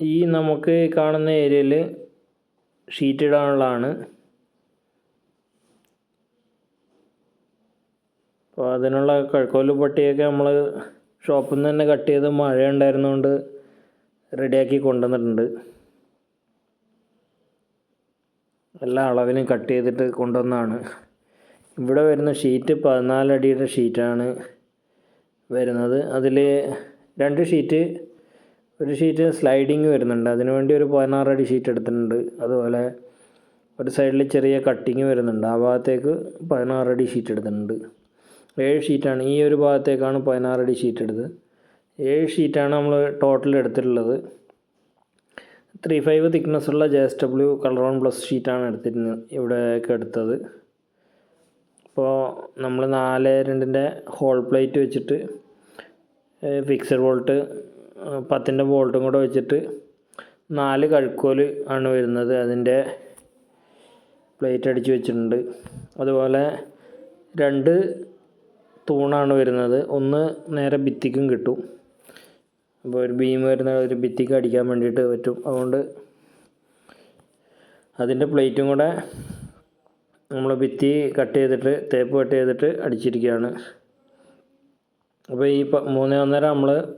ഈ നമുക്ക് കാണുന്ന ഏരിയയിൽ ഷീറ്റ് ഇടാനുള്ളതാണ്. അപ്പോൾ അതിനുള്ള കഴുക്കോൽ പട്ടിയൊക്കെ നമ്മൾ ഷോപ്പിൽ നിന്ന് തന്നെ കട്ട് ചെയ്ത് മഴ ഉണ്ടായിരുന്നതുകൊണ്ട് റെഡിയാക്കി കൊണ്ടുവന്നിട്ടുണ്ട്. എല്ലാ അളവിനും കട്ട് ചെയ്തിട്ട് കൊണ്ടുവന്നതാണ്. ഇവിടെ വരുന്ന ഷീറ്റ് പതിനാലടിയുടെ ഷീറ്റാണ് വരുന്നത്. അതിൽ രണ്ട് ഷീറ്റ് ഒരു ഷീറ്റ് സ്ലൈഡിങ് വരുന്നുണ്ട്. അതിന് വേണ്ടി ഒരു പതിനാറടി ഷീറ്റ് എടുത്തിട്ടുണ്ട്. അതുപോലെ ഒരു സൈഡിൽ ചെറിയ കട്ടിങ് വരുന്നുണ്ട്. ആ ഭാഗത്തേക്ക് പതിനാറടി ഷീറ്റ് എടുത്തിട്ടുണ്ട്. ഏഴ് ഷീറ്റാണ് ഈ ഒരു ഭാഗത്തേക്കാണ് പതിനാറടി ഷീറ്റ് എടുത്തത്. ഏഴ് ഷീറ്റാണ് നമ്മൾ ടോട്ടൽ എടുത്തിട്ടുള്ളത്. ത്രീ ഫൈവ് തിക്നെസ് ഉള്ള J S W colour one plus ഷീറ്റാണ് എടുത്തിരുന്നത് ഇവിടെയൊക്കെ എടുത്തത്. അപ്പോൾ നമ്മൾ നാല് രണ്ടിന്റെ ഹോൾ പ്ലേറ്റ് വെച്ചിട്ട് ഫിക്സഡ് ബോൾട്ട് പത്തിന്റെ ബോൾട്ടും കൂടെ വെച്ചിട്ട് നാല് കഴുക്കോൽ ആണ് വരുന്നത്. അതിന്റെ പ്ലേറ്റ് അടിച്ച് വെച്ചിട്ടുണ്ട്. അതുപോലെ രണ്ട് തൂണാണ് വരുന്നത്. ഒന്ന് നേരെ ഭിത്തിക്കും കിട്ടും. അപ്പോൾ ഒരു ബീം വരുന്ന ഒരു ഭിത്തിക്ക് അടിക്കാൻ വേണ്ടിയിട്ട് പറ്റും. അതുകൊണ്ട് അതിന്റെ പ്ലേറ്റും കൂടെ നമ്മൾ ഭിത്തി കട്ട് ചെയ്തിട്ട് തേപ്പ് കട്ട് ചെയ്തിട്ട് അടിച്ചിരിക്കുകയാണ്. അപ്പോൾ ഈ മൂന്ന് ഒന്നര നമ്മൾ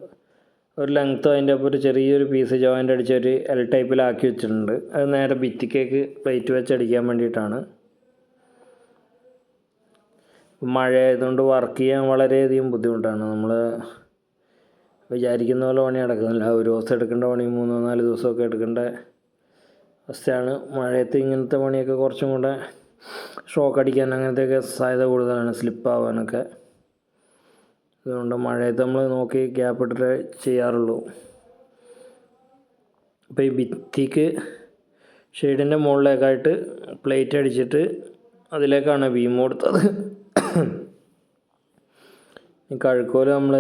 ഒരു ലെങ്ത്ത് അതിന്റെ ഒപ്പം ഒരു ചെറിയൊരു പീസ് ജോയിന്റ് അടിച്ച് ഒരു എൽ ടൈപ്പിലാക്കി വെച്ചിട്ടുണ്ട്. അത് നേരെ ഭിത്തിക്കേക്ക് പ്ലേറ്റ് വെച്ച് അടിക്കാൻ വേണ്ടിയിട്ടാണ്. മഴ ആയതുകൊണ്ട് വർക്ക് ചെയ്യാൻ വളരെയധികം ബുദ്ധിമുട്ടാണ്. നമ്മൾ വിചാരിക്കുന്ന പോലെ പണി നടക്കുന്നില്ല. ഒരു ദിവസം എടുക്കേണ്ട പണി മൂന്നോ നാല് ദിവസമൊക്കെ എടുക്കേണ്ട അവസ്ഥയാണ്. മഴയത്ത് ഇങ്ങനത്തെ പണിയൊക്കെ കുറച്ചും കൂടെ ഷോക്ക് അടിക്കാൻ അങ്ങനത്തെയൊക്കെ സാധ്യത കൂടുതലാണ്. സ്ലിപ്പ് ആവാനൊക്കെ. അതുകൊണ്ട് മഴയത്ത് നമ്മൾ നോക്കി ഗ്യാപ്പ് ഇട്ടിട്ട് ചെയ്യാറുള്ളൂ. അപ്പോൾ ഈ ഭിത്തിക്ക് ഷെയ്ഡിന്റെ മുകളിലേക്കായിട്ട് പ്ലേറ്റ് അടിച്ചിട്ട് അതിലേക്കാണ് ബീം കൊടുത്തത്. ഈ കഴുക്കോൽ നമ്മൾ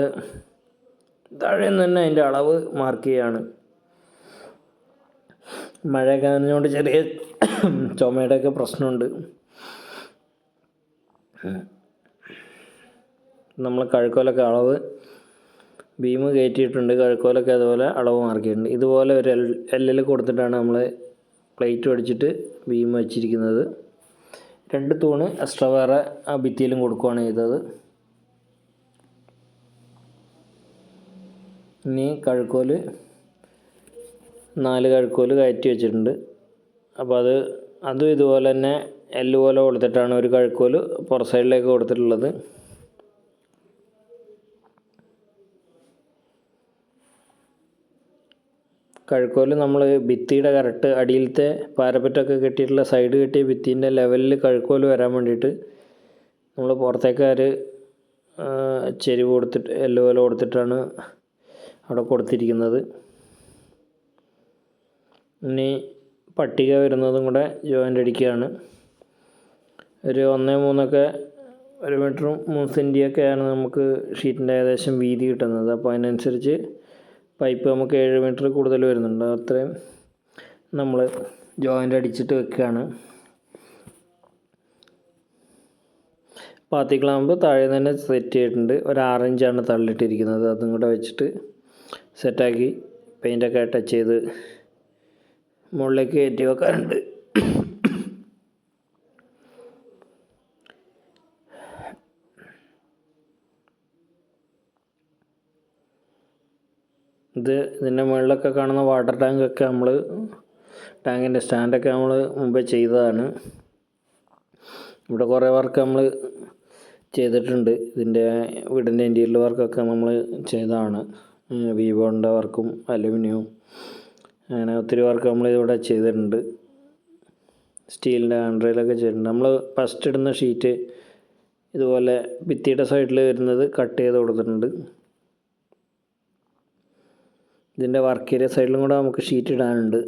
താഴെ നിന്ന് തന്നെ അതിന്റെ അളവ് മാർക്ക് ചെയ്യാണ്. മഴയൊക്കെ നനഞ്ഞുകൊണ്ട് ചെറിയ ചുമയുടെയൊക്കെ പ്രശ്നമുണ്ട്. നമ്മൾ കഴുക്കോലൊക്കെ അളവ് ബീം കയറ്റിയിട്ടുണ്ട് കഴുക്കോലൊക്കെ അതുപോലെ അളവ് മാർക്കിയിട്ടുണ്ട്. ഇതുപോലെ ഒരു എൽ എല്ലിൽ കൊടുത്തിട്ടാണ് നമ്മൾ പ്ലേറ്റ് അടിച്ചിട്ട് ബീം വെച്ചിരിക്കുന്നത്. രണ്ട് തൂണ് എക്സ്ട്രാ വേറെ ആ ഭിത്തിയിലും കൊടുക്കുകയാണ് ചെയ്തത്. ഇനി കഴുക്കോൽ നാല് കഴുക്കോൽ കയറ്റി വെച്ചിട്ടുണ്ട്. അപ്പോൾ അത് അതും ഇതുപോലെ തന്നെ എല്ല് പോലെ കൊടുത്തിട്ടാണ് ഒരു കഴുക്കോൽ പുറ സൈഡിലേക്ക് കൊടുത്തിട്ടുള്ളത്. കഴുക്കോൽ നമ്മൾ ഭിത്തിയുടെ കറക്റ്റ് അടിയിലത്തെ പാരപ്പറ്റൊക്കെ കെട്ടിയിട്ടുള്ള സൈഡ് കെട്ടിയ ഭിത്തീന്റെ ലെവലിൽ കഴുക്കോൽ വരാൻ വേണ്ടിയിട്ട് നമ്മൾ പുറത്തേക്കാർ ചെരുവ് കൊടുത്തിട്ട് എല്ല് പോലെ കൊടുത്തിട്ടാണ് അവിടെ കൊടുത്തിരിക്കുന്നത്. ഇനി പട്ടിക വരുന്നതും കൂടെ ജോയിന്റ് അടിക്കുകയാണ്. ഒരു ഒന്ന് മൂന്നൊക്കെ ഒരു മീറ്ററും മൂന്ന് സെന്റിയൊക്കെയാണ് നമുക്ക് ഷീറ്റിന്റെ ഏകദേശം വീതി കിട്ടുന്നത്. അപ്പോൾ അതിനനുസരിച്ച് പൈപ്പ് നമുക്ക് ഏഴ് മീറ്റർ കൂടുതൽ വരുന്നുണ്ട്. അത്രയും നമ്മൾ ജോയിന്റ് അടിച്ചിട്ട് വെക്കുകയാണ്. പാത്തി ക്ലാമ്പ് താഴെ തന്നെ സെറ്റ് ചെയ്തിട്ടുണ്ട്. ഒരു ആറഞ്ചാണ് തള്ളിട്ടിരിക്കുന്നത്. അതും കൂടെ വെച്ചിട്ട് സെറ്റാക്കി പെയിന്റൊക്കെ ടച്ച് ചെയ്ത് മുകളിലേക്ക് കയറ്റി വെക്കാറുണ്ട്. ഇത് ഇതിന്റെ മുകളിലൊക്കെ കാണുന്ന വാട്ടർ ടാങ്കൊക്കെ നമ്മൾ ടാങ്കിന്റെ സ്റ്റാൻഡൊക്കെ നമ്മൾ മുമ്പേ ചെയ്തതാണ്. ഇവിടെ കുറേ വർക്ക് നമ്മൾ ചെയ്തിട്ടുണ്ട്. ഇതിന്റെ വീടിന്റെ ഇന്റീരിയൽ വർക്കൊക്കെ നമ്മൾ ചെയ്തതാണ്. വിവോന്റെ വർക്കും അലുമിനിയവും അങ്ങനെ ഒത്തിരി വർക്ക് നമ്മൾ ഇവിടെ ചെയ്തിട്ടുണ്ട്. സ്റ്റീലിന്റെ ആൻഡ്രയിലൊക്കെ ചെയ്തിട്ടുണ്ട്. നമ്മൾ ഫസ്റ്റ് ഇടുന്ന ഷീറ്റ് ഇതുപോലെ ഭിത്തിയുടെ സൈഡിൽ വരുന്നത് കട്ട് ചെയ്ത് കൊടുത്തിട്ടുണ്ട്. ഇതിന്റെ വർക്ക് ഏരിയ സൈഡിലും കൂടെ നമുക്ക് ഷീറ്റ് ഇടാനുണ്ട്.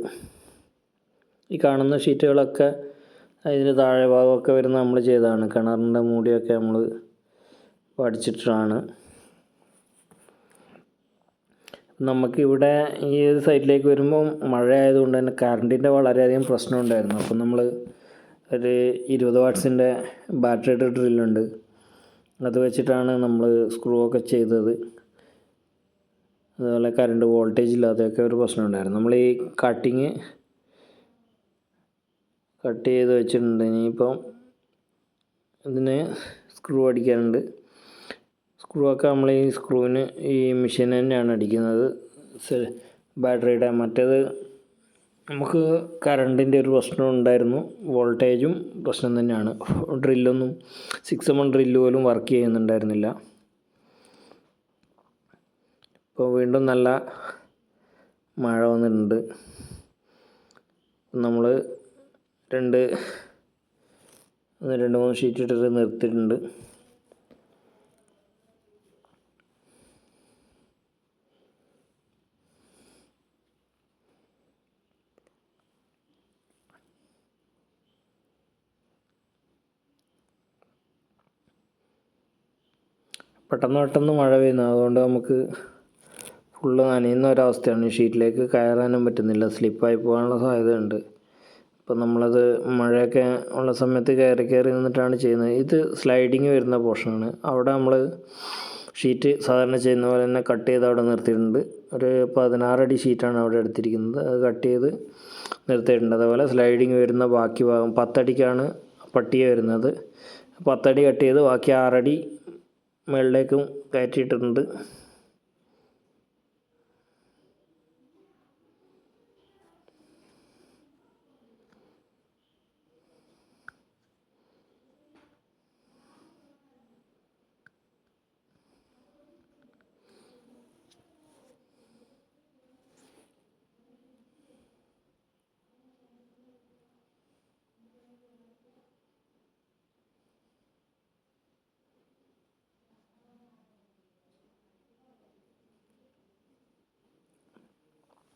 ഈ കാണുന്ന ഷീറ്റുകളൊക്കെ അതിന് താഴെ ഭാഗമൊക്കെ വരുന്ന നമ്മൾ ചെയ്തതാണ്. കിണറിന്റെ മൂടിയൊക്കെ നമ്മൾ പഠിച്ചിട്ടാണ് നമുക്കിവിടെ ഈ ഒരു സൈഡിലേക്ക് വരുമ്പോൾ മഴ ആയതുകൊണ്ട് തന്നെ കറണ്ടിന്റെ വളരെയധികം പ്രശ്നം ഉണ്ടായിരുന്നു. അപ്പം നമ്മൾ ഒരു ഇരുപത് വാട്ട്സിന്റെ ബാറ്ററി ഡ്രില്ലുണ്ട് അത് വെച്ചിട്ടാണ് നമ്മൾ സ്ക്രൂ ഒക്കെ ചെയ്തത്. അതുപോലെ കറണ്ട് വോൾട്ടേജ് ഇല്ലാത്തതൊക്കെ ഒരു പ്രശ്നം ഉണ്ടായിരുന്നു. നമ്മൾ ഈ കട്ടിങ് കട്ട് ചെയ്ത് വെച്ചിട്ടുണ്ട്. ഇനിയിപ്പം ഇതിന് സ്ക്രൂ അടിക്കാനുണ്ട്. സ്ക്രൂ ഒക്കെ നമ്മൾ ഈ സ്ക്രൂവിന് ഈ മെഷീൻ തന്നെയാണ് അടിക്കുന്നത്. ബാറ്ററിയുടെ മറ്റേത് നമുക്ക് കറണ്ടിന്റെ ഒരു പ്രശ്നം ഉണ്ടായിരുന്നു. വോൾട്ടേജും പ്രശ്നം തന്നെയാണ്. ഡ്രില്ലൊന്നും സിക്സ് എം ഡ്രില്ല് പോലും വർക്ക് ചെയ്യുന്നുണ്ടായിരുന്നില്ല. ഇപ്പോൾ വീണ്ടും നല്ല മഴ വന്നിട്ടുണ്ട്. നമ്മൾ രണ്ട് രണ്ട് മൂന്ന് ഷീറ്റ് ഇട്ടിട്ട് നിർത്തിയിട്ടുണ്ട്. പെട്ടെന്ന് പെട്ടെന്ന് മഴ പെയ്യുന്നു. അതുകൊണ്ട് നമുക്ക് ഫുള്ള് നനയുന്ന ഒരവസ്ഥയാണ്. ഷീറ്റിലേക്ക് കയറാനും പറ്റുന്നില്ല. സ്ലിപ്പായി പോകാനുള്ള സാധ്യതയുണ്ട്. അപ്പോൾ നമ്മളത് മഴയൊക്കെ ഉള്ള സമയത്ത് കയറി കയറി നിന്നിട്ടാണ് ചെയ്യുന്നത്. ഇത് സ്ലൈഡിങ് വരുന്ന പോർഷനാണ്. അവിടെ നമ്മൾ ഷീറ്റ് സാധാരണ ചെയ്യുന്ന പോലെ തന്നെ കട്ട് ചെയ്ത് അവിടെ നിർത്തിയിട്ടുണ്ട്. ഒരു പതിനാറടി ഷീറ്റാണ് അവിടെ എടുത്തിരിക്കുന്നത്. അത് കട്ട് ചെയ്ത് നിർത്തിയിട്ടുണ്ട്. അതേപോലെ സ്ലൈഡിങ് വരുന്ന ബാക്കി ഭാഗം പത്തടിക്കാണ് പട്ടിക വരുന്നത്. പത്തടി കട്ട് ചെയ്ത് ബാക്കി ആറടി മുകളിലേക്കും കയറ്റിയിട്ടുണ്ട്.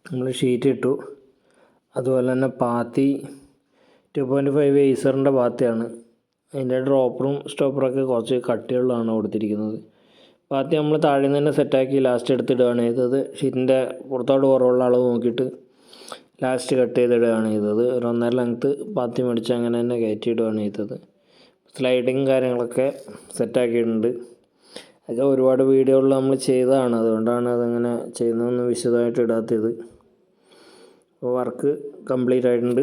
നമ്മൾ ഷീറ്റ് ഇട്ടു. അതുപോലെ തന്നെ പാത്തി ടു പോയിന്റ് ഫൈവ് ഏസറിന്റെ പാത്തിയാണ്. അതിന്റെ ഡ്രോപ്പറും സ്റ്റോപ്പറൊക്കെ കുറച്ച് കട്ടിയുള്ളതാണ് കൊടുത്തിരിക്കുന്നത്. പാത്തി നമ്മൾ താഴെ നിന്ന് തന്നെ സെറ്റാക്കി ലാസ്റ്റ് എടുത്തിടുകയാണ് ചെയ്തത്. ഷീറ്റിന്റെ പുറത്തോട്ട് കുറവുള്ള അളവ് നോക്കിയിട്ട് ലാസ്റ്റ് കട്ട് ചെയ്തിടുകയാണ് ചെയ്തത്. ഒരു ഒന്നര ലെങ്ത്ത് പാത്തി മേടിച്ച് അങ്ങനെ തന്നെ കയറ്റിയിടുകയാണ് ചെയ്തത്. സ്ലൈഡിങ് കാര്യങ്ങളൊക്കെ സെറ്റാക്കിയിട്ടുണ്ട് അതൊക്കെ ഒരുപാട് വീഡിയോകളിൽ നമ്മൾ ചെയ്തതാണ്. അതുകൊണ്ടാണ് അതങ്ങനെ ചെയ്യുന്നതെന്ന് വിശദമായിട്ട് ഇടാത്തത്. വർക്ക് കംപ്ലീറ്റ് ആയിട്ടുണ്ട്.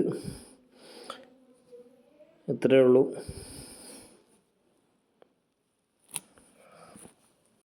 ഇത്രയേ ഉള്ളൂ.